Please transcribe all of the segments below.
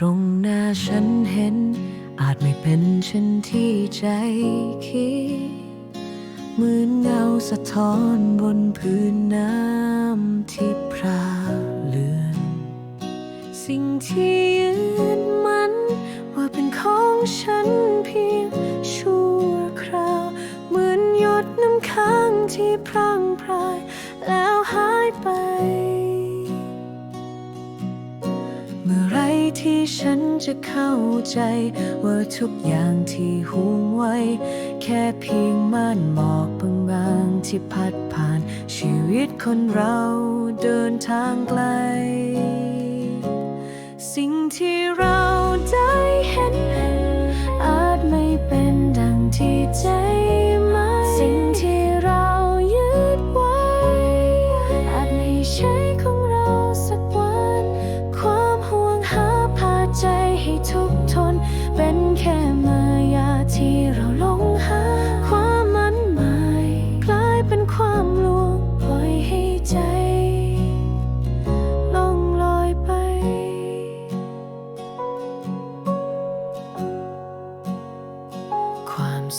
ตรงหน้าฉันเห็น อาจไม่เป็นเช่นที่ใจคิดเหมือนเงาสะท้อนบนพื้นน้ำที่พราเลือน สิ่งที่ยืนมันว่าเป็นของฉันเพียงชั่วคราว เหมือนหยดน้ำค้างที่พรางพราย ที่ฉันจะเข้าใจ ว่าทุกอย่างที่ห่วงไว้ แค่เพียงม่านหมอกบางๆที่พัดผ่าน ชีวิตคนเราเดินทางไกล สิ่งที่เรา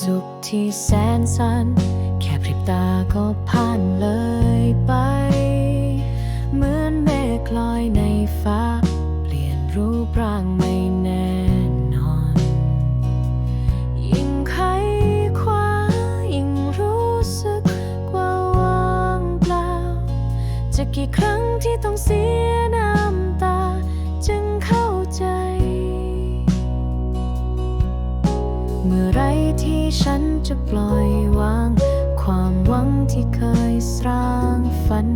สุขที่แสนสันแค่พริบตาก็ผ่านเลยไป เหมือนเมฆลอยในฟ้า เปลี่ยนรูปร่าง จะปล่อยวาง ความหวังที่เคยสร้างฝัน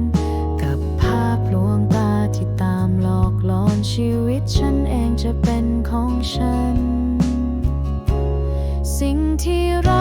กับภาพลวงตาที่ตามหลอกหลอนชีวิตฉันเองจะเป็นของฉัน สิ่งที่เรา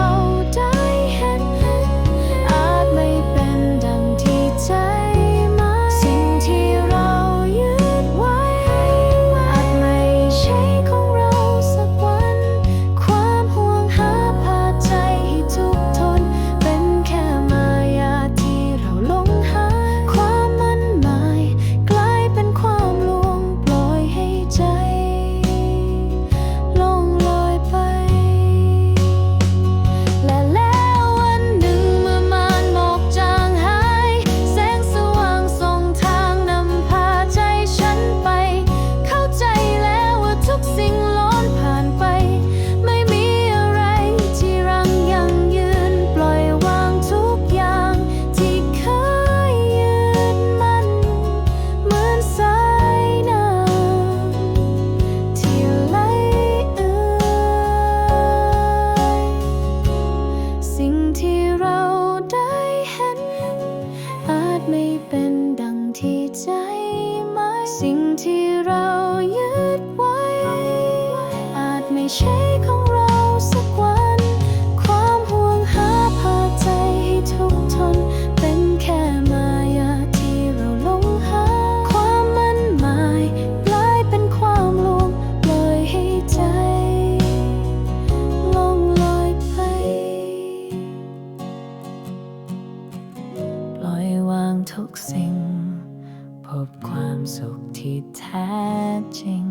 ใช้ของเราสักวัน ความห่วงหาพาใจให้ทุกทน เป็นแค่มายาที่เราหลงหา ความมั่นหมายกลายเป็นความลวงลอยให้ใจลงลอยไป ปล่อยวางทุกสิ่ง พบความสุขที่แท้จริง